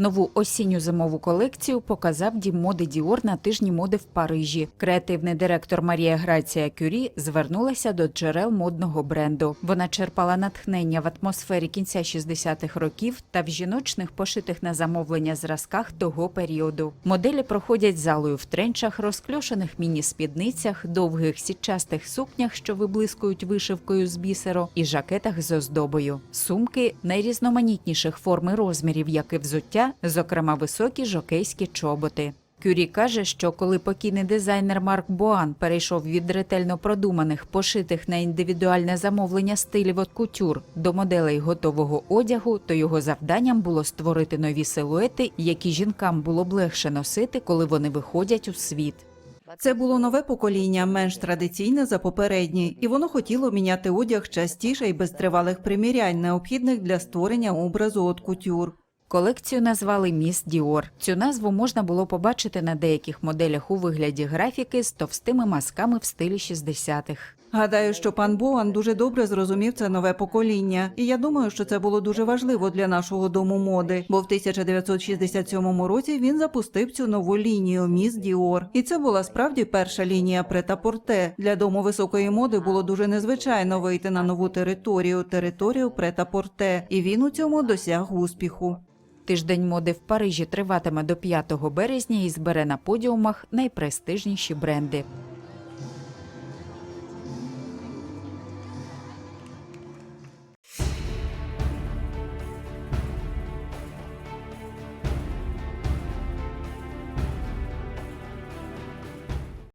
Нову осінню зимову колекцію показав дім моди Діор на тижні моди в Парижі. Креативний директор Марія Грація Кюрі звернулася до джерел модного бренду. Вона черпала натхнення в атмосфері кінця 60-х років та в жіночних пошитих на замовлення зразках того періоду. Моделі проходять залою в тренчах, розкльошених міні-спідницях, довгих сітчастих сукнях, що виблискують вишивкою з бісеру, і жакетах з оздобою. Сумки найрізноманітніших форм і розмірів, як і взуття, зокрема високі жокейські чоботи. Кюрі каже, що коли покійний дизайнер Марк Боан перейшов від ретельно продуманих, пошитих на індивідуальне замовлення стилів от кутюр до моделей готового одягу, то його завданням було створити нові силуети, які жінкам було б легше носити, коли вони виходять у світ. Це було нове покоління, менш традиційне за попереднє, і воно хотіло міняти одяг частіше і без тривалих примірянь, необхідних для створення образу от кутюр. Колекцію назвали Міс Діор. Цю назву можна було побачити на деяких моделях у вигляді графіки з товстими мазками в стилі 60-х. Гадаю, що пан Боан дуже добре зрозумів це нове покоління, і я думаю, що це було дуже важливо для нашого дому моди. Бо в 1967 році він запустив цю нову лінію Міс Діор. І це була справді перша лінія прета-порте. Для дому високої моди було дуже незвичайно вийти на нову територію територію прета-порте, і він у цьому досяг успіху. Тиждень моди в Парижі триватиме до 5 березня і збере на подіумах найпрестижніші бренди.